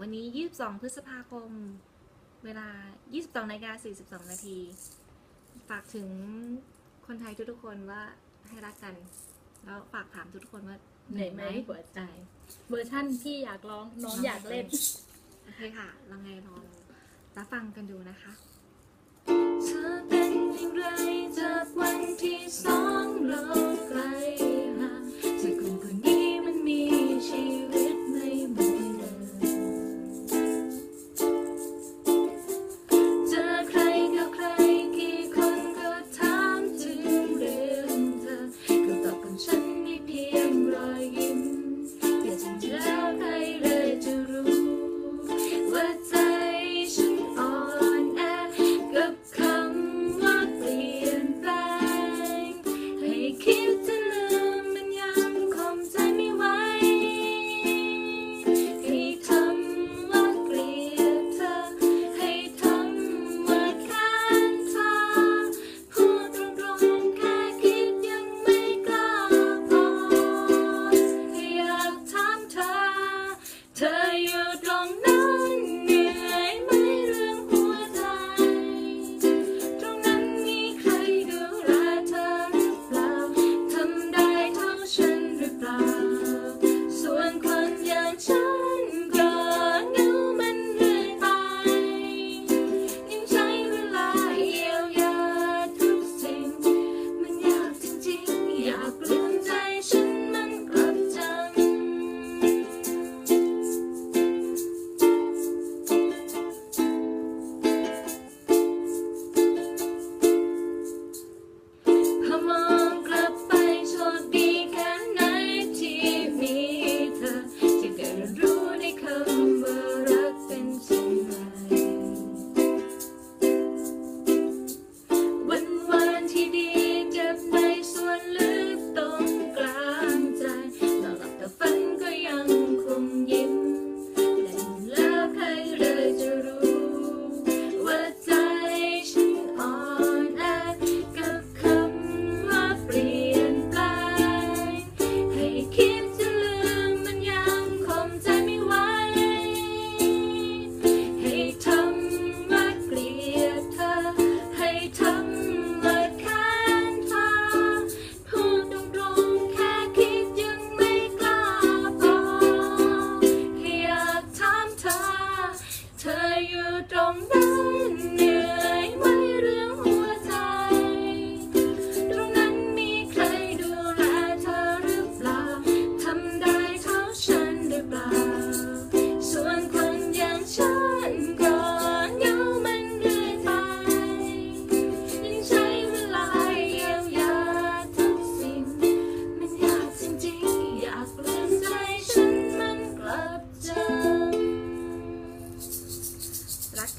วันนี้ 22 พฤษภาคม เวลา 22นาฬิกา42 นาที ฝากถึงคนไทยทุกๆคนว่าให้รักกัน แล้วฝากถามทุกๆคนว่าเหนื่อยไหมหัวใจเวอร์ชั่นที่อยากร้องน้องอยากเล่น โอเคค่ะลองไงลองรับฟังกันดูนะคะเธอเป็นอย่างไรจากวันที่สองเรา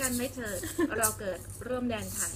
ันไม่เถิดเราเกิดร่วมแดนไทย